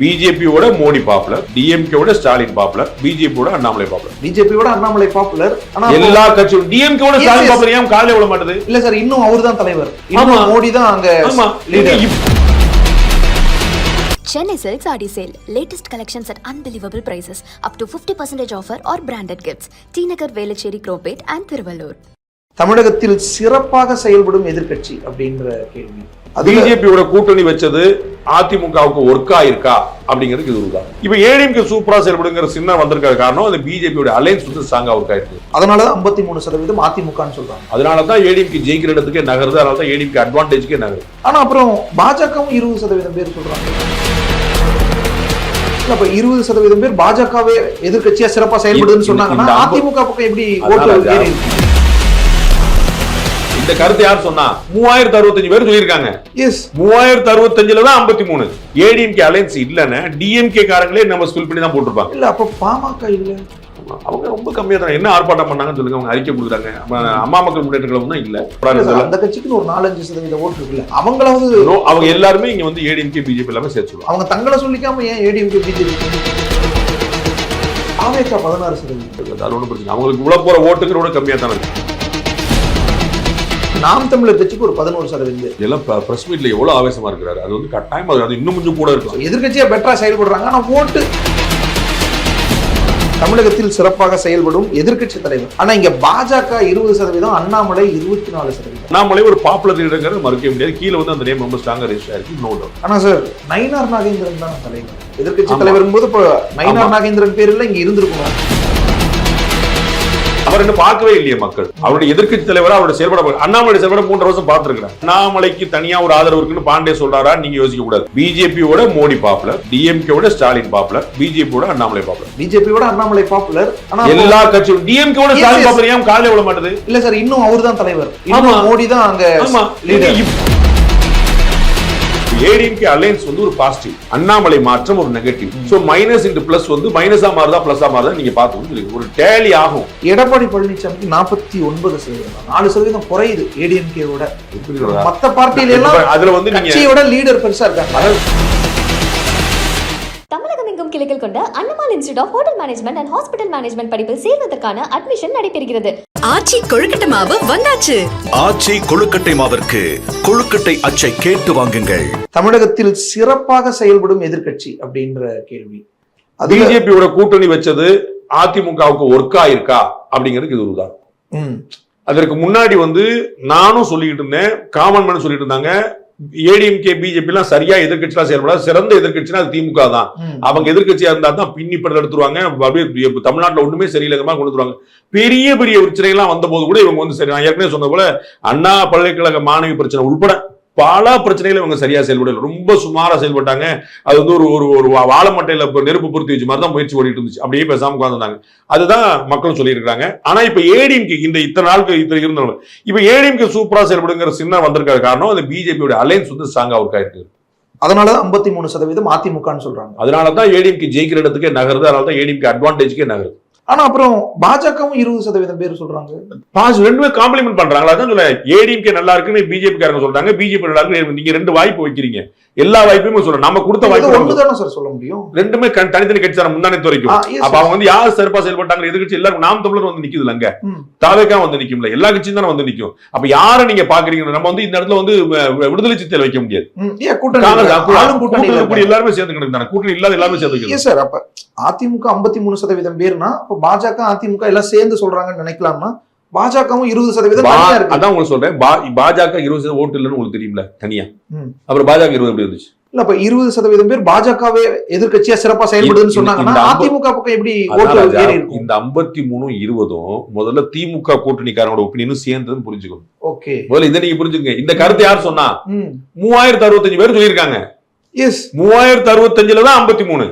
பிஜேபியோட மோடி பாப்புலர் டிஎம்கேவோட ஸ்டாலின் பாப்புலர் பிஜேபியோட அண்ணாமலை பாப்புலர் பிஜேபியோட அண்ணாமலை பாப்புலர் ஆனா எல்லா கட்சியும் டிஎம்கேவோட ஸ்டாலின். பாப்புலர் ஏன் காலையில விட மாட்டேது இல்ல சார் இன்னும் அவர்தான் தலைவர் இன்னும் ஆமா. மோடி தான் அங்க இப்ப- Chennai Silks Adi Sale. Latest collections at unbelievable prices. Up to 50% offer or branded gifts. T Nagar, Velachery, Cropate and Thiruvallur. தமிழகத்தில் சிறப்பாக செயல்படும் எதிர்க்கட்சி அப்படின்ற கேள்வி அது பிஜேபியோட கூட்டணி வச்சது அதிமுகவுக்கு ஒர்க்கா இருக்கா அப்படிங்கிறதுக்கு இது உதாரணம். இப்ப ஏடிஎம்கே சூப்பரா செயல்படுங்கிற சின்ன வந்திருக்கிற காரணம் அந்த பிஜேபியோட அலைன்ஸ் வந்து ஸ்ட்ராங்கா ஒர்க் ஆயிருக்கு. அதனால ஐம்பத்தி மூணு சதவீதம் அதிமுகன்னு சொல்றாங்க. அதனால தான் ஏடிஎம்கே ஜெயிக்கிற இடத்துக்கே நகருது அதனால தான் ஏடிஎம்கே அட்வான்டேஜ்க்கே நகருது. ஆனா அப்புறம் பாஜகவும் இருபது சதவீதம் பேர் சொல்றாங்க. அப்ப இருபது சதவீதம் பேர் பாஜகவே எதிர்க்கட்சியா சிறப்பா செயல்படுதுன்னு சொன்னாங்கன்னா அதிமுக பக்கம் எப்படி ஓட்டு? இந்த கருத்து யார் சொன்னா? மூவாயிரத்து அறுபத்தஞ்சு பேர் சொல்லியிருக்காங்க. எஸ் மூவாயிரத்து அறுபத்தஞ்சுல தான் ஐம்பத்தி மூணு. ஏடிஎம்கே அலைன்ஸ் இல்லன்னு டிஎம்கே காரங்களே நம்ம ஸ்பில் பண்ணி தான் போட்டிருப்பாங்க. இல்ல அப்ப பாமக இல்ல. அவங்க ரொம்ப கம்மியா தான் என்ன ஆர்ப்பாட்டம் பண்ணாங்கன்னு சொல்லுங்க அவங்க அறிக்கை கொடுக்குறாங்க. அம்மா மக்கள் முன்னேற்ற கழகம் தான் இல்ல. அந்த கட்சிக்குன்னு ஒரு நாலஞ்சு சதவீத ஓட்டு இருக்குல்ல அவங்களாவது அவங்க எல்லாருமே இங்க வந்து ஏடிஎம்கே பிஜேபி எல்லாமே சேர்த்துருவாங்க அவங்க தங்களை சொல்லிக்காம ஏன் ஏடிஎம்கே பிஜேபி ஆவேக்கா பதினாறு சதவீதம். அது ஒன்றும் பிரச்சனை அவங்களுக்கு உள்ள போற ஓட்டுங்கிற கூட கம்மியா தானே நாம் தமிழர் கட்சிக்கு ஒரு பதினோரு சதவீதம். இதெல்லாம் பிரஸ் மீட்ல எவ்வளவு ஆவேசமா இருக்கிறாரு? அது வந்து கட்டாயமா அது- இன்னும் கொஞ்சம் கூட இருக்கும். எதிர்க்கட்சியா பெட்டரா செயல்படுறாங்க. ஆனா ஓட்டு. தமிழகத்தில் சிறப்பாக செயல்படும் எதிர்க்கட்சி தலைவர். ஆனா இங்க பாஜக இருபது சதவீதம் அண்ணாமலை இருபத்தி நாலு சதவீதம். அண்ணாமலை ஒரு பாப்புலர் லீடருங்கிறது மறுக்க முடியாது. கீழே வந்து அந்த நேம் ரொம்ப ஸ்ட்ராங்கா ரெஜிஸ்டர் ஆயிருக்கு. நோ டவுட் ஆனா சார் நயினார் நாகேந்திரன் தான் தலைவர். எதிர்க்கட்சி ஆமா. தலைவர் போது நயினார். நாகேந்திரன் பேர்ல இங்க இருந்திருக்கணும் அவர் இன்னும் பார்க்கவே இல்லையே மக்கள். அவருடைய எதிர்க்கட்சி தலைவரா அவருடைய செயல்பட அண்ணாமலை செயல்பட மூன்று வருஷம் பார்த்திருக்கிறேன். அண்ணாமலைக்கு தனியா ஒரு ஆதரவு இருக்குன்னு பாண்டே சொல்றாரா? நீங்க யோசிக்க கூடாது. பிஜேபியோட மோடி பாப்புலர் டிஎம்கேவோட ஸ்டாலின் பாப்புலர் பிஜேபியோட அண்ணாமலை பாப்புலர். பிஜேபியோட அண்ணாமலை பாப்புலர் எல்லா கட்சியும் டிஎம்கேவோட ஸ்டாலின். பாப்புலர் ஏன் காலையில விட மாட்டேது? இல்ல சார் இன்னும் அவர்தான் தலைவர். ஆமா. இன்னும் மோடி தான் அங்க ஏடிஎம்கே அலைன்ஸ் வந்து ஒரு பாசிட்டிவ் அண்ணாமலை மாற்றம் ஒரு negative so minus into plus வந்து மைனஸா மாறுதா பிளஸா மாறுதா நீங்க பார்த்து ஒரு டேலி ஆகும். எடப்பாடி பழனிசாமிக்கு நாற்பத்தி ஒன்பது சதவீதம். நாலு சதவீதம் குறையுது ஏடிஎம்கேவோட மத்த பார்ட்டியில எல்லாம் அதுல வந்து லீடர் பெருசா இருக்காங்க. எங்கும் கிளைகள் கொண்ட Annamal institute of hotel management and hospital management படிப்பில் சேர்வதற்கான அட்மிஷன் நடைபெறுகிறது. ஆச்சி கொழுக்கட்டை மாவு வந்தாச்சு. ஆச்சி கொழுக்கட்டை மாவிற்கு கொழுக்கட்டை அச்சை கேட்டு வாங்குங்கள். தமிழகத்தில் சிறப்பாக செயல்படும் எதிர்க்கட்சி அப்படின்ற கேள்வி. பிஜேபியோட கூட்டணி வச்சது அதிமுகவுக்கு ஒர்க்கா இருக்கா அப்படிங்கிறதுக்கு இது உதாரணம் ம், அதற்கு முன்னாடி வந்து நானும் சொல்லிட்டு இருந்தேன் காமன் மேன் சொல்லிட்டு இருந்தாங்க ஏடிஎம்கே பிஜேபி எல்லாம் சரியா எதிர்க்கட்சியா செயல்படாது. சிறந்த எதிர்க்கட்சினா அது திமுக தான். அவங்க எதிர்க்கட்சியா இருந்தா தான் பின்னி படம் எடுத்துருவாங்க. அப்படியே தமிழ்நாட்டுல ஒண்ணுமே சரியில்லைங்க கொண்டு வந்துருவாங்க. பெரிய பெரிய பிரச்சனை எல்லாம் வந்த போது கூட இவங்க வந்து சரி நான் ஏற்கனவே சொன்ன போல அண்ணா பல்கலைக்கழக மாணவி பிரச்சனை உட்பட பல பிரச்சனைகளை இவங்க சரியா செயல்படல. ரொம்ப சுமாரா செயல்பட்டாங்க. அது வந்து ஒரு ஒரு ஒரு வாழை மட்டையில நெருப்பு பொருத்தி வச்சு மாதிரி தான் முயற்சி ஓடிட்டு இருந்துச்சு. அப்படியே பேசாம உட்காந்துருந்தாங்க அதுதான் மக்களும் சொல்லியிருக்காங்க ஆனா இப்ப ஏடிஎம்கே இந்த இத்தனை நாளுக்கு இத்தனை இருந்தவங்க இப்ப ஏடிஎம்கே சூப்பரா செயல்படுங்கிற சின்ன வந்திருக்கிற காரணம் அந்த பிஜேபியோட அலைன்ஸ் வந்து ஸ்ட்ராங்கா ஒர்க் ஆயிருக்கு. அதனாலதான் ஐம்பத்தி மூணு சதவீதம் அதிமுகன்னு சொல்றாங்க. அதனால தான் ஏடிஎம்கே ஜெயிக்கிற இடத்துக்கே நகருது. அதனால தான் ஏடிஎம்கே அட்வான்டேஜ்க்கே நகருது. ஆனா அப்புறம் பாஜகவும் இருபது சதவீதம் பேர் சொல்றாங்க. பாஸ் ரெண்டுமே காம்ப்ளிமெண்ட் பண்றாங்களா அதான் சொல்ல ஏடிஎம்கே நல்லா இருக்குன்னு பிஜேபி காரங்க சொல்றாங்க. பிஜேபி நல்லா இருக்கு நீங்க ரெண்டு வாய்ப்பு வைக்கிறீங்க. எல்லா வாய்ப்புமே சொல்றேன். நம்ம கொடுத்த வாய்ப்பு ஒண்ணுதானே சார் சொல்ல முடியும்? ரெண்டுமே தனித்தனி கட்சி தானே முந்தானே ஆ, வரைக்கும் அப்ப. அவங்க வந்து யார் சிறப்பா செயல்பட்டாங்க எதிர்கட்சி எல்லாரும் நாம் தமிழர் வந்து நிக்குதுல அங்க. ம். தாவேக்கா வந்து நிக்கும்ல. எல்லா கட்சியும் தானே வந்து நிக்கும். அப்ப யாரை நீங்க பாக்குறீங்க நம்ம வந்து இந்த இடத்துல வந்து விடுதலை சித்தையில் வைக்க முடியாது. கூட்டணி எல்லாருமே சேர்ந்து கிடந்தாங்க கூட்டணி இல்லாத எல்லாருமே சேர்ந்து சார் அப்ப அதிமுக ஐம்பத்தி மூணு சதவீதம் பேர்னா அப்ப பாஜக அதிமுக எல்லாம் சேர்ந்து சொல்றாங்கன்னு நினைக்கலாமா பாஜகவும் இருபது சதவீதம் அதான் உங்களுக்கு சொல்றேன். பாஜக இருபது சதவீதம் ஓட்டு இல்லைன்னு உங்களுக்கு தெரியும்ல தனியா. அப்புறம் பாஜக இருபது எப்படி இருந்துச்சு? இல்ல அப்ப இருபது சதவீதம் பேர் பாஜகவே எதிர்க்கட்சியா சிறப்பா செயல்படுதுன்னு சொன்னாங்கன்னா ஐம்பது- அதிமுக பக்கம் எப்படி இந்த ஐம்பத்தி மூணும் இருபதும் முதல்ல திமுக கூட்டணிக்காரனோட ஒப்பீனியனும் சேர்ந்ததுன்னு புரிஞ்சுக்கணும் ஓகே. முதல்ல இதை நீங்க புரிஞ்சுக்கங்க. இந்த கருத்து யார் சொன்னா? மூவாயிரத்து அறுபத்தஞ்சு பேர் சொல்லியிருக்காங்க. எஸ் மூவாயிரத்து அறுபத்தஞ்சுல தான் ஐம்பத்தி மூணு.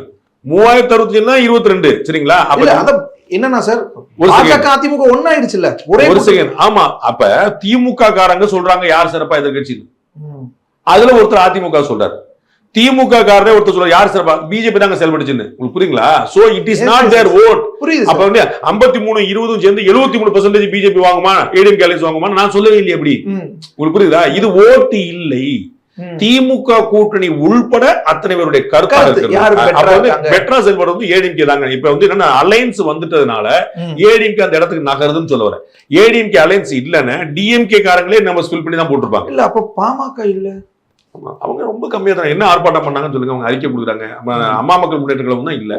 மூவாயிரத்து அறுபத்தஞ்சு தான் இருபத்தி ரெண்டு சரிங்களா? இல்ல அப்ப என்னன்னா சார் ஒரு பாஜக அதிமுக ஒன்னாயிடுச்சுல்ல ஒரே ஒரு கூட்டணி. செகண்ட் ஆமா அப்ப திமுக காரங்க சொல்றாங்க யார் சிறப்பா எதிர்கட்சி. அதுல ஒருத்தர் அதிமுக சொல்றாரு. திமுக காரரே ஒருத்தர் சொல்றாரு யார் சிறப்பா? பிஜேபி தாங்க செயல்படுச்சுன்னு உங்களுக்கு புரியுங்களா? So it is not their vote புரியுது அப்ப. வந்து ஐம்பத்தி மூணு இருபதும் சேர்ந்து எழுபத்தி மூணு பர்சன்டேஜ் பிஜேபி வாங்குமா ஏடிஎம் கேலன்ஸ் வாங்குமா நான் சொல்லவே இல்லையே அப்படி. ம். உங்களுக்கு புரியுதா? இது ஓட்டு இல்லை. திமுக கூட்டணி உள்பட அத்தனை பேருடைய கருத்தா? பெட்ரா செல்வர் வந்து ஏடிஎம்கே தாங்க. இப்ப வந்து என்னன்னா அலைன்ஸ் வந்துட்டதுனால. ஏடிஎம்கே அந்த இடத்துக்கு நகருதுன்னு சொல்ல வரேன் ஏடிஎம்கே அலைன்ஸ் இல்லைன்னா டிஎம்கே காரங்களே நம்ம ஸ்பில் பண்ணி தான் போட்டிருப்பாங்க. இல்ல அப்ப பாமக இல்ல. அவங்க ரொம்ப கம்மியா தான். என்ன ஆர்ப்பாட்டம் பண்ணாங்கன்னு சொல்லுங்க அவங்க அறிக்கை கொடுக்குறாங்க. அம்மா மக்கள் முன்னேற்ற கழகம் தான் இல்ல.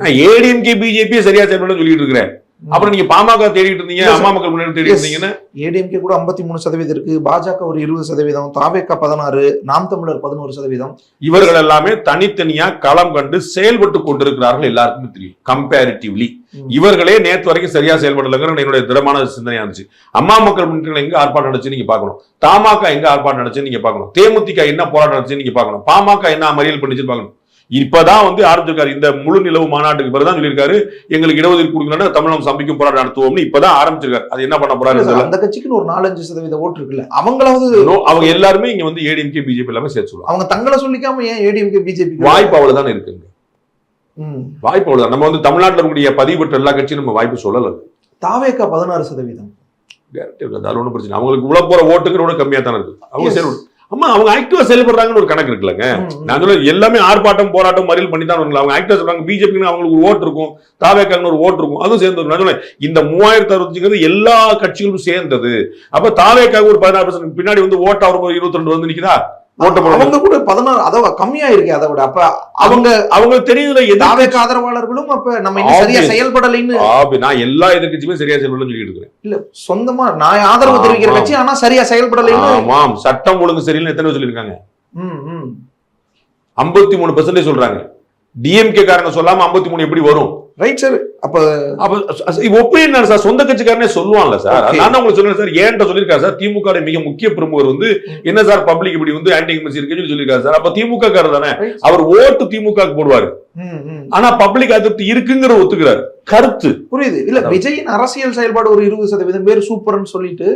நான் ஏடிஎம்கே பிஜேபி சரியா செயல்பட சொல்லிட்டு இருக்கிறேன். அப்புறம் நீங்க பாமக தேடிட்டு இருந்தீங்க. அம்மா மக்கள் முன்னேற்றம் தேடிட்டு. இருந்தீங்கன்னா? ஏடிஎம்கே கூட 53% சதவீதம் இருக்கு பாஜக ஒரு இருபது சதவீதம் தாவேக்கா பதினாறு நாம் தமிழர் பதினோரு சதவீதம். இவர்கள் எல்லாமே தனித்தனியா களம் கண்டு செயல்பட்டு கொண்டிருக்கிறார்கள் எல்லாருக்குமே தெரியும் கம்பேரிட்டிவ்லி. இவர்களே நேத்து வரைக்கும் சரியா செயல்படலைங்கிற என்னுடைய திடமான சிந்தனையா இருந்துச்சு. அம்மா மக்கள் முன்னேற்றம் எங்க ஆர்ப்பாட்டம் நடந்துச்சு நீங்க பார்க்கணும். தமாக எங்க ஆர்ப்பாட்டம் நடந்துச்சு நீங்க பார்க்கணும். தேமுதிக என்ன போராட்டம் நடந்துச்சு நீங்க பார்க்கணும். பாமக என்ன மறியல் பண்ணிச்சு பார்க்கணும். இப்பதான் வந்து ஆரம்பிச்சிருக்காரு. இந்த முழு நிலவு மாநாட்டுக்கு பிறகுதான் சொல்லியிருக்காரு. எங்களுக்கு இடஒதுக்கீடு கொடுக்கலன்னா தமிழகம் சம்பிக்கும் போராட்டம் நடத்துவோம்னு இப்பதான் ஆரம்பிச்சிருக்காரு. அது என்ன பண்ண போறாரு சார், அந்த கட்சிக்குன்னு ஒரு நாலஞ்சு சதவீத ஓட்டு இருக்குல்ல அவங்களாவது அவங்க எல்லாருமே இங்க வந்து ஏடிஎம்கே பிஜேபி எல்லாமே சேர்த்து சொல்லுவாங்க. அவங்க தங்களை சொல்லிக்காம ஏன் ஏடிஎம்கே பிஜேபி வாய்ப்பு அவ்வளவுதான் இருக்குங்க. வாய்ப்பு அவ்வளவுதான். நம்ம வந்து தமிழ்நாட்டில் இருக்கக்கூடிய பதிவு பெற்ற எல்லா கட்சியும் நம்ம வாய்ப்பு சொல்லல. தாவேக்கா பதினாறு சதவீதம். அது ஒன்றும் பிரச்சனை. அவங்களுக்கு உள்ள போற ஓட்டுங்கிறோட கம்மியா தானே இருக்கு. அவங்க Yes. அம்மா அவங்க ஆக்டிவா செயல்படுறாங்கன்னு ஒரு கணக்கு இருக்குல்லங்க. நான் சொல்ல எல்லாமே ஆர்ப்பாட்டம் போராட்டம் மறியல் பண்ணி தான் அவங்க ஆக்டிவா சொல்றாங்க பிஜேபிக்கு அவங்களுக்கு ஒரு ஓட்டு இருக்கும் தாவேக்கான்னு ஒரு ஓட்டு இருக்கும் அதுவும் சேர்ந்து. நான் சொல்றேன் இந்த மூவாயிரத்தி அறுபத்தஞ்சுங்கிறது எல்லா கட்சிகளும் சேர்ந்தது அப்ப தாவேக்காக ஒரு பதினாறு பர்சன்ட் பின்னாடி வந்து ஓட்டு அவர் இருபத்தி ரெண்டு வந்து நிக்குதா அவங்க கூட பதினாறு அதாவது கம்மியா இருக்கே அதை விட. அப்ப அவங்க அவங்களுக்கு தெரியுதுல எது தாவேக்கா ஆதரவாளர்களும் அப்ப நம்ம இன்னும் சரியா. செயல்படலைன்னு. நான் எல்லா எதிர்க்கட்சியுமே சரியா செயல்படலன்னு சொல்லிட்டு இருக்கிறேன். இல்ல சொந்தமா நான் ஆதரவு தெரிவிக்கிற. கட்சி ஆனா சரியா செயல்படலைன்னு. ஆமாம். சட்டம் ஒழுங்கு சரியில்லை எத்தனை சொல்லியிருக்காங்க. ஐம்பத்தி மூணு பெர்சன்டேஜ் சொல்றாங்க. டிஎம்கே காரங்க சொல்லாம ஐம்பத்தி மூணு எப்படி வரும்? ரைட் சார் அப்ப அப்ப ஒப்பீனியன் சார் சொந்த கட்சிக்காரனே சொல்லுவான்ல சார். நான் உங்களுக்கு சொல்றேன் சார் ஏன்ட்ட சொல்லியிருக்காரு சார் திமுக மிக முக்கிய பிரமுகர் வந்து ம். என்ன சார் பப்ளிக் இப்படி வந்து ஆன்டி இன்கமசி இருக்குன்னு சொல்லி சொல்லியிருக்காரு சார் அப்ப திமுக காரர் தானே. அவர் ஓட்டு திமுக போடுவாரு. ம், ம். ஆனா பப்ளிக் அதிருப்தி இருக்குங்கிற ஒத்துக்கிறாரு. கருத்து. புரியுது. இல்ல. விஜயின் அரசியல் செயல்பாடு ஒரு இருபது சதவீதம். பேர் சூப்பர்னு சொல்லிட்டு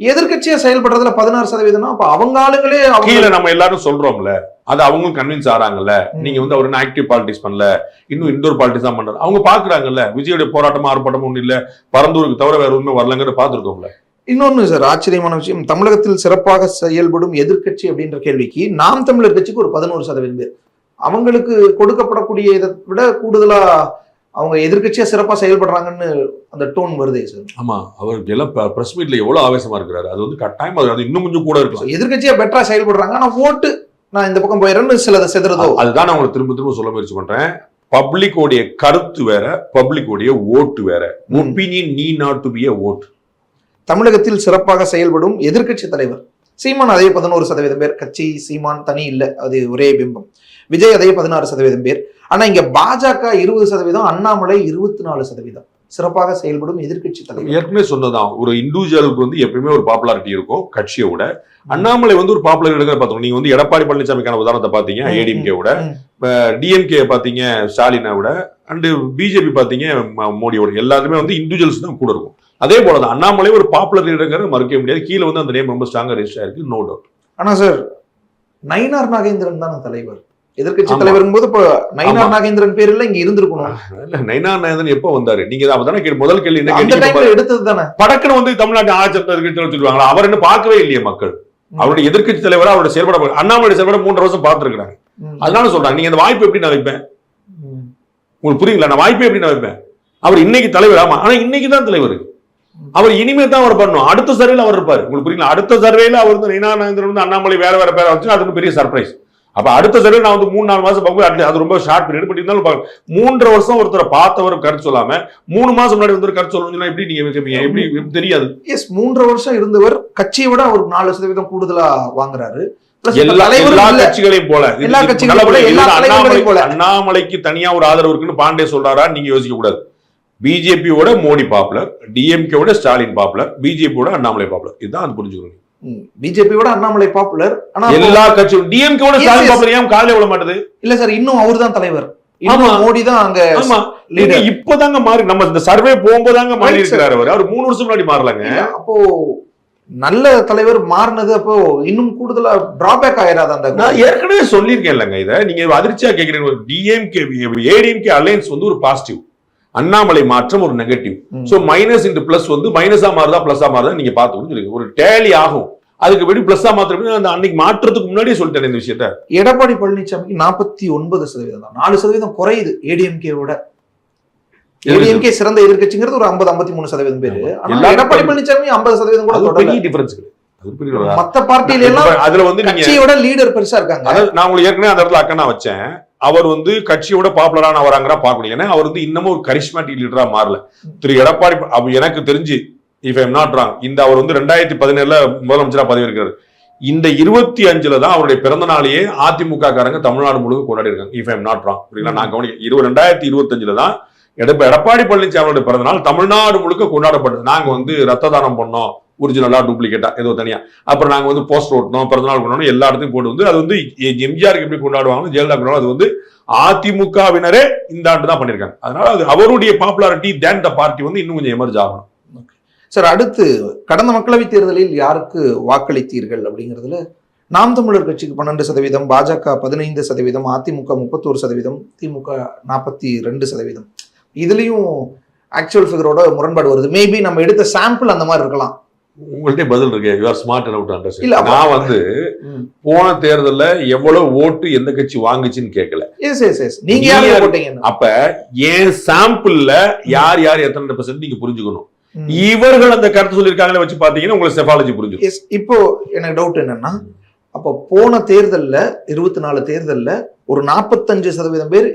எதிர்க்கட்சியா செயல்படுறதுல பதினாறு சதவீதம்னா அப்ப அவங்க ஆளுங்களே கீழே நம்ம எல்லாரும் சொல்றோம்ல. அது அவங்களும் கன்வின்ஸ் ஆறாங்கல்ல. நீங்க வந்து அவர் ஆக்டிவ் பாலிடிக்ஸ் பண்ணல. இன்னும் இண்டோர் பாலிடிக்ஸ் தான் பண்றாரு. அவங்க பாக்குறாங்கல்ல. விஜயோட போராட்டமா ஆர்ப்பாட்டம் ஒண்ணு இல்ல. பரந்தூருக்கு தவிர வேற ஒண்ணுமே வரலங்கிற பாத்துருக்கோம்ல இன்னொன்னு சார் ஆச்சரியமான விஷயம். தமிழகத்தில் சிறப்பாக செயல்படும் எதிர்க்கட்சி அப்படின்ற கேள்விக்கு நாம் தமிழர் கட்சிக்கு ஒரு பதினோரு சதவீதம் அவங்களுக்கு கொடுக்கப்படக்கூடிய இதை விட கூடுதலா அவங்க எதிர்க்கட்சியா சிறப்பா செயல்படுறாங்கன்னு அந்த டோன் வருதே சார். ஆமா அவருக்கு எல்லாம் பிரஸ் மீட்ல எவ்வளவு ஆவேசமா இருக்கிறாரு. அது வந்து கட்டாயமா அது இன்னும் கொஞ்சம் கூட இருக்கலாம். எதிர்க்கட்சியா பெட்டரா செயல்படுறாங்க. ஆனா ஓட்டு நான் இந்த பக்கம் போயிடுறேன்னு சிலதை செதுறதோ? அதுதான் நான் திரும்ப திரும்ப சொல்ல முயற்சி பண்றேன். பப்ளிக்கோடைய கருத்து வேற பப்ளிக்கோடைய ஓட்டு வேற. ஒப்பீனியன் நீ not to be a vote தமிழகத்தில் சிறப்பாக செயல்படும் எதிர்க்கட்சி தலைவர். சீமான் அதே பதினோரு சதவீதம் பேர். கட்சி சீமான் தனி இல்ல. அது ஒரே பிம்பம். விஜய் அதே பதினாறு சதவீதம் பேர். ஆனா இங்க பாஜக இருபது சதவீதம் அண்ணாமலை இருபத்தி நாலு சதவீதம். சிறப்பாக செயல்படும் எதிர்க்கட்சி தலைவர். ஏற்கனவே சொன்னதான் ஒரு இண்டிவிஜுவலுக்கு வந்து எப்பயுமே ஒரு பாப்புலாரிட்டி இருக்கும் கட்சியை விட. அண்ணாமலை வந்து ஒரு பாப்புலர் எடுக்கிற பார்த்தோம் நீங்க வந்து எடப்பாடி பழனிசாமிக்கான உதாரணத்தை பாத்தீங்க ஏடிஎம்கே விட. டிஎம்கே பாத்தீங்க ஸ்டாலினை விட. அண்டு பிஜேபி பாத்தீங்க மோடியோட எல்லாருமே வந்து இண்டிவிஜுவல்ஸ் தான் கூட இருக்கும். அதே போலதான் அண்ணாமலை ஒரு பாப்புலர் லீடருங்கிறது மறுக்க முடியாது. கீழே வந்து அந்த நேம் ரொம்ப ஸ்ட்ராங்கா ரெஜிஸ்டர் ஆயிருக்கு நோ டவுட் ஆனா சார் நயினார் நாகேந்திரன் தானே தலைவர். எதிர்க்கட்சி ஆமா. தலைவர் போது இப்ப ஆமா. நாகேந்திரன் பேர்ல இங்க இருந்திருக்கணும். இல்ல நைனா நாயந்தன் எப்போ வந்தாரு? நீங்க அப்ப தானே கேள்வி- முதல் கேள்வி என்ன டைம்ல எடுத்தது தானே. படக்குன்னு வந்து தமிழ்நாட்டு ஆட்சி சொல்லுவாங்களா அவர் என்ன பார்க்கவே இல்லையே மக்கள். அவருடைய எதிர்க்கட்சி தலைவரா அவருடைய செயல்பட அண்ணாமலை செயல்பட மூன்று வருஷம் பார்த்துருக்காங்க. அதனால சொல்றாங்க. நீங்க அந்த வாய்ப்பு எப்படி நான் வைப்பேன். உங்களுக்கு புரியுங்களா? நான் வாய்ப்பு எப்படி நான் வைப்பேன்? அவர் இன்னைக்கு தலைவர். ஆமா. ஆனா இன்னைக்கு தான் தலைவர். அவர் இனிமே தான் அவர் பண்ணணும். அடுத்த சர்வேல அவர் இருப்பாரு. உங்களுக்கு புரியுங்களா? அடுத்த சர்வேல அவர் வந்து நயினா நாயந்திரன் வந்து அண்ணாமலை வேற வேற பேரை வச்சு அது ஒரு பெரிய சர்ப்ரைஸ் அப்ப அடுத்த சர்வே நான் வந்து மூணு நாலு மாசம் பார்க்கும்போது அது ரொம்ப ஷார்ட் பீரியட் பட் இருந்தாலும் பாருங்க. மூன்றரை வருஷம் ஒருத்தரை பார்த்தவர் கருத்து சொல்லாம மூணு மாசம் முன்னாடி வந்து கருத்து சொல்லணும்னா எப்படி நீங்க வைப்பீங்க? எப்படி தெரியாது எஸ் மூன்றரை வருஷம் இருந்தவர் கட்சியை விட ஒரு நாலு சதவீதம் கூடுதலா வாங்குறாரு. கட்சிகளையும் போல எல்லா கட்சிகளையும் போல. அண்ணாமலைக்கு தனியா ஒரு ஆதரவு இருக்குன்னு பாண்டே சொல்றாரா நீங்க யோசிக்க கூடாது பிஜேபியோட மோடி பாப்புலர் டிஎம்கேவோட ஸ்டாலின் பாப்புலர் பிஜேபியோட அண்ணாமலை பாப்புலர் இதுதான் அது புரிஞ்சுக்கணும் பிஜேபி விட அண்ணாமலை பாப்புலர் ஆனா எல்லா கட்சியும் டிஎம்கேவோட Yes, ஸ்டாலின். பாப்புலர் ஏன் காலையில விட மாட்டேது? இல்ல சார் இன்னும் அவர்தான் தலைவர். இன்னும் ஆமா. மோடி தான் அங்க இப்பதாங்க மாறி நம்ம இந்த சர்வே போகும்போதாங்க மாறி. இருக்கிறாரு அவர். அவர் மூணு வருஷம் முன்னாடி மாறலங்க. அப்போ நல்ல தலைவர் மாறினது அப்போ இன்னும் கூடுதலா டிராபேக் ஆயிராது அந்த நான் ஏற்கனவே சொல்லியிருக்கேன் இல்லைங்க இதை. நீங்க அதிர்ச்சியா கேட்கிறீங்க டிஎம்கே ஏடிஎம்கே அலையன்ஸ் வந்து ஒரு பாசிட்டிவ் அண்ணாமலை மாற்றம் ஒரு negative. So minus into plus வந்து மைனஸா மாறுதா பிளஸா மாறுதா நீங்க பார்த்துக்கணும் ஒரு டேலி ஆகும். அதுக்கு வெடி பிளஸ்ஸா மாத்திரம் அந்த அன்னைக்கு மாற்றத்துக்கு முன்னாடியே சொல்லிட்டேன் இந்த விஷயத்த. எடப்பாடி பழனிசாமிக்கு நாற்பத்தி ஒன்பது சதவீதம் தான். நாலு சதவீதம் குறையுது ஏடிஎம்கேவோட ஏடிஎம்கே சிறந்த எதிர்க்கட்சிங்கிறது ஒரு ஐம்பது ஐம்பத்தி மூணு சதவீதம் பேரு. எடப்பாடி பழனிசாமி ஐம்பது சதவீதம் கூட பெரிய டிஃபரன்ஸ் மத்த பார்ட்டியில எல்லாம் அதுல வந்து நீங்க கட்சியோட லீடர் பெருசா இருக்காங்க. நான் உங்களுக்கு ஏற்கனவே அந்த இடத்துல அக்கனா வச்சேன். அவர் வந்து கட்சியோட பாப்புலரான வராங்கிறா பார்க்கணும் ஏன்னா அவர் வந்து இன்னமும் ஒரு கரிஸ்மேட்டிக் லீடரா மாறல. திரு எடப்பாடி எனக்கு தெரிஞ்சு இஃப் ஐம் நாட் ராங் இந்த அவர் வந்து ரெண்டாயிரத்தி பதினேழுல முதலமைச்சரா பதவி இருக்கிறார் இந்த இருபத்தி அஞ்சுல தான் அவருடைய பிறந்த நாளையே அதிமுக காரங்க தமிழ்நாடு முழுக்க கொண்டாடி இருக்காங்க. இஃப் ஐம் நாட் ராங் புரியுங்களா நான் கவனிக்க இருபது ரெண்டாயிரத்தி இருபத்தஞ்சுல தான் எடப்ப எடப்பாடி பழனிசாமியோட பிறந்த நாள் தமிழ்நாடு முழுக்க கொண்டாடப்பட்டது. நாங்க வந்து ரத்த தானம் பண்ணோம். ஒரிஜினலாக டூப்ளிகேட்டாக ஏதோ தனியாக அப்புறம் நாங்கள் வந்து போஸ்டர் ஓட்டணும் பிறந்தநாள் கொண்டாடணும் எல்லா இடத்தையும் போட்டு வந்து அது வந்து எம்ஜிஆருக்கு எப்படி கொண்டாடுவாங்க ஜெயலலிதா கொண்டாடுவாங்க. அது வந்து அதிமுகவினரே இந்த ஆண்டு தான் பண்ணியிருக்காங்க அதனால அது அவருடைய பாப்புலாரிட்டி தேன் த பார்ட்டி வந்து இன்னும் கொஞ்சம் எமர்ஜ் ஆகணும். சார் அடுத்து கடந்த மக்களவைத் தேர்தலில் யாருக்கு வாக்களித்தீர்கள் அப்படிங்கிறதுல நாம் தமிழர் கட்சிக்கு பன்னெண்டு சதவீதம் பாஜக பதினைந்து சதவீதம் அதிமுக முப்பத்தோரு சதவீதம் திமுக நாற்பத்தி ரெண்டு சதவீதம். இதுலேயும் ஆக்சுவல் ஃபிகரோட முரண்பாடு வருது. மேபி நம்ம எடுத்த சாம்பிள் அந்த மாதிரி இருக்கலாம். உங்கள்ட்ட பதில் இருக்கு. யூ ஆர் ஸ்மார்ட் அவுட் இல்ல, அண்டர்ஸ்டாண்ட் அப்ப- நான் வந்து போன தேர்தல்ல எவ்வளவு ஓட்டு எந்த கட்சி வாங்குச்சுன்னு கேட்கல எஸ் எஸ் எஸ் நீங்க அப்ப என் சாம்பிள்ல யார் யார் எத்தனை பெர்சன்ட் நீங்க புரிஞ்சுக்கணும். இவர்கள் அந்த கருத்து சொல்லியிருக்காங்களே வச்சு பாத்தீங்கன்னா உங்களுக்கு செஃபாலஜி எஸ் இப்போ எனக்கு டவுட் என்னன்னா அப்போ போன தேர்தல்ல இருபத்தி நாலு தேர்தல்ல ஒரு நாற்பத்தஞ்சு சதவீதம் பேர்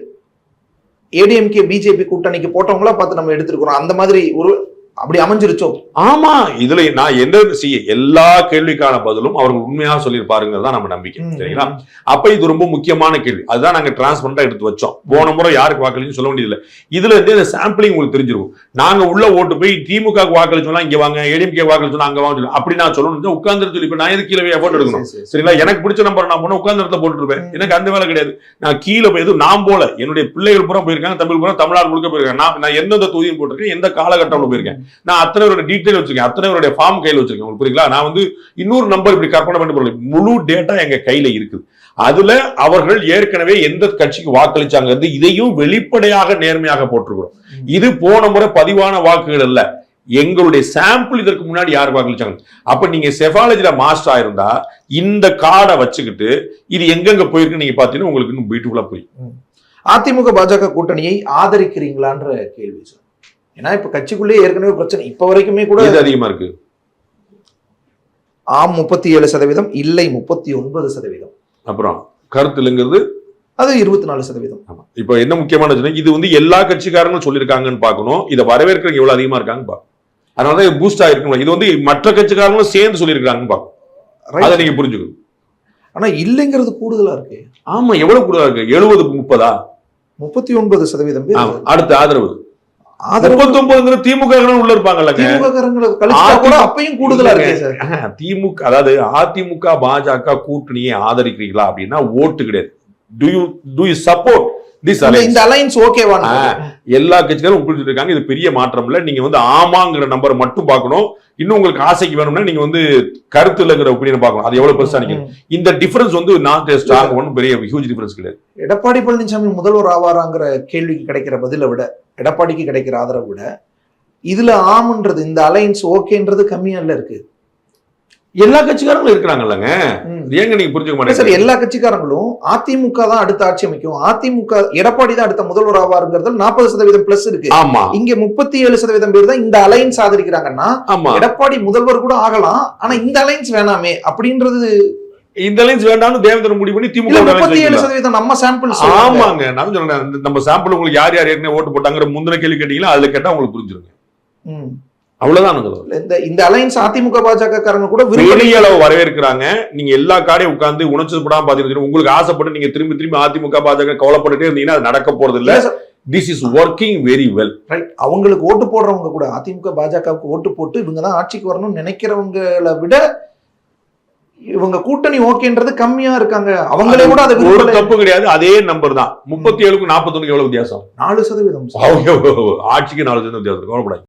ஏடிஎம்கே பிஜேபி கூட்டணிக்கு போட்டவங்களா பார்த்து நம்ம எடுத்திருக்கிறோம் அந்த மாதிரி ஒரு அப்படி அமைஞ்சிருச்சோ? ஆமா இதுல நான் எந்த செய்ய எல்லா கேள்விக்கான பதிலும் அவர்கள் உண்மையாக சொல்லியிருப்பாருங்கிறது தான் நம்ம நம்பிக்கை சரிங்களா? அப்ப இது ரொம்ப முக்கியமான கேள்வி. அதுதான் நாங்க டிரான்ஸ்பரண்டா எடுத்து வச்சோம். போன முறை யாருக்கு வாக்களிச்சு சொல்ல வேண்டியதில்லை. இதுல இருந்து இந்த சாம்பிளிங் உங்களுக்கு தெரிஞ்சிருக்கும். நாங்க உள்ள ஓட்டு போய் திமுக வாக்களிச்சோம்னா இங்க வாங்க ஏடிஎம்கே வாக்களிச்சோம்னா அங்க வாங்க அப்படி நான் சொல்லணும் உட்கார்ந்து சொல்லி இப்ப நான் எது கீழே எஃபோர்ட் எடுக்கணும்? சரிங்களா? எனக்கு பிடிச்ச நம்பர் நான் போன உட்கார்ந்த இடத்துல போட்டுருப்பேன் எனக்கு அந்த வேலை கிடையாது. நான் கீழே போய் எதுவும் நான் போல. என்னுடைய பிள்ளைகள் பூரா போயிருக்காங்க தமிழ் பூரா தமிழ்நாடு முழுக்க போயிருக்காங்க. நான் நான் எந்தெந்த தொகுதியும் போட்டிருக்கேன் எந்த காலகட்டம்ல போயிருக்கேன். நான் அத்தனை பேரோட டீட்டெயில் வச்சிருக்கேன். அத்தனை பேருடைய ஃபார்ம் கையில் வச்சிருக்கேன். உங்களுக்கு புரியுங்களா நான் வந்து இன்னொரு நம்பர் இப்படி கற்பனை பண்ணி போறேன். முழு டேட்டா எங்க கையில இருக்குது. அதுல அவர்கள் ஏற்கனவே எந்த கட்சிக்கு வாக்களிச்சாங்க இதையும் வெளிப்படையாக நேர்மையாக போட்டிருக்கிறோம். இது போன முறை பதிவான வாக்குகள் அல்ல. எங்களுடைய சாம்பிள் இதற்கு முன்னாடி யார் வாக்களிச்சாங்க? அப்ப நீங்க செஃபாலஜில மாஸ்டர் ஆயிருந்தா இந்த கார்டை வச்சுக்கிட்டு இது எங்கெங்க போயிருக்கு நீங்க பாத்தீங்கன்னா உங்களுக்கு இன்னும் பியூட்டிஃபுல்லா புரியும். அதிமுக பாஜக கூட்டணியை ஆதரிக்கிறீங்களான்ற கேள்வி சார். ஏன்னா இப்ப கட்சிக்குள்ளேயே ஏற்கனவே பிரச்சனை. இப்ப வரைக்குமே கூட இது அதிகமா இருக்கு? ஆம் முப்பத்தி ஏழு சதவீதம் இல்லை முப்பத்தி ஒன்பது சதவீதம். அப்புறம் கருத்துலங்கிறது அது இருபத்தி நாலு சதவீதம். ஆமா. இப்போ என்ன முக்கியமான இது வந்து எல்லா கட்சிக்காரங்களும் சொல்லியிருக்காங்கன்னு பார்க்கணும். இதை வரவேற்கிறவங்க எவ்வளவு அதிகமா பார்க்கணும். அதனால தான் பூஸ்ட் ஆயிருக்கும் இது வந்து மற்ற கட்சிக்காரங்களும் சேர்ந்து சொல்லியிருக்காங்கன்னு பார்க்கணும். அதை Right. நீங்க புரிஞ்சுக்கணும். ஆனா இல்லைங்கிறது கூடுதலா இருக்கு. ஆமா எவ்வளவு கூட இருக்கு? எழுபது முப்பதா? முப்பத்தி ஒன்பது சதவீதம். அடுத்து ஆதரவு. ஆதரவு முப்பத்தி ஒன்பதுங்கிற திமுக உள்ள இருப்பாங்கல்ல திமுக அப்பயும் கூடுதலா இருக்கே திமுக அதாவது அதிமுக பாஜக கூட்டணியை ஆதரிக்கிறீங்களா அப்படின்னா ஓட்டு கிடையாது. Do you do you support இந்த- அலைன்ஸ் ஓகேவா எல்லா கட்சிகளும் குறிப்பிட்டு இருக்காங்க இது பெரிய மாற்றம் இல்ல. நீங்க வந்து ஆமாங்கிற நம்பரை மட்டும் பார்க்கணும். இன்னும் உங்களுக்கு ஆசைக்கு வேணும்னா நீங்க வந்து கருத்து இல்லைங்கிற ஒப்பீனியன் பார்க்கணும். அது எவ்வளவு பெருசா நினைக்கிறேன் இந்த டிஃபரன்ஸ் வந்து நாட் ஸ்ட்ராங் ஒன்றும் பெரிய ஹியூஜ் டிஃபரன்ஸ் கிடையாது. எடப்பாடி பழனிசாமி முதல்வர் ஆவாராங்கிற கேள்விக்கு கிடைக்கிற பதிலை விட எடப்பாடிக்கு கிடைக்கிற ஆதரவை விட இதுல ஆம்ன்றது இந்த அலைன்ஸ் ஓகேன்றது கம்மியா இல்ல இருக்கு. எல்லா கட்சிக்காரங்களும் இருக்கிறாங்கல்லங்க. ஏங்க நீங்க புரிஞ்சுக்க இல்ல சார் மாட்டேங்க எல்லா கட்சிக்காரங்களும் அதிமுக தான் அடுத்த ஆட்சி அமைக்கும். அதிமுக எடப்பாடி தான் அடுத்த முதல்வர் ஆவாருங்கிறது நாற்பது சதவீதம் பிளஸ் இருக்கு. ஆமா. இங்க முப்பத்தி ஏழு சதவீதம் பேர் தான் இந்த அலைன்ஸ் ஆதரிக்கிறாங்கன்னா எடப்பாடி முதல்வர் கூட ஆகலாம். ஆனா இந்த அலைன்ஸ் வேணாமே அப்படின்றது இந்த லைன்ஸ் வேண்டாம்னு தேவேந்திரன் முடிவு பண்ணி திமுக நம்ம சாம்பிள் ஆமாங்க. நான் சொல்றேன். நம்ம சாம்பிள் உங்களுக்கு யார் யார் ஏற்கனவே ஓட்டு போட்டாங்கிற முந்தின கேள்வி கேட்டீங்களா? அதுல கேட்டா உங்களுக்கு புரிஞ்சிருங்க. அவ்வளவுதான் இந்த இந்த அலைன்ஸ் அதிமுக பாஜக காரங்க கூட பெரிய அளவு வரவேற்கிறாங்க. நீங்க எல்லா காரையும் உட்கார்ந்து உணர்ச்சி படாம பாத்தீங்கன்னா உங்களுக்கு ஆசைப்பட்டு நீங்க திரும்பி திரும்பி அதிமுக பாஜக கவலைப்பட்டுட்டே இருந்தீங்கன்னா அது நடக்க போறது இல்ல this is working very well right. அவங்களுக்கு ஓட்டு போடுறவங்க கூட அதிமுக பாஜகவுக்கு ஓட்டு போட்டு இவங்க தான் ஆட்சிக்கு வரணும்னு நினைக்கிறவங்களை விட இவங்க கூட்டணி ஓகேன்றது கம்மியா இருக்காங்க. அவங்களே கூட அதை ஒரு தப்பு கிடையாது. அதே நம்பர் தான். முப்பத்தி ஏழுக்கும் நாற்பத்தொன்னுக்கு எவ்வளவு வித்தியாசம்? நாலு சதவீதம். ஆட்சிக்கு நாலு சதவீதம் வித்தியாசம் கவலைப்படாது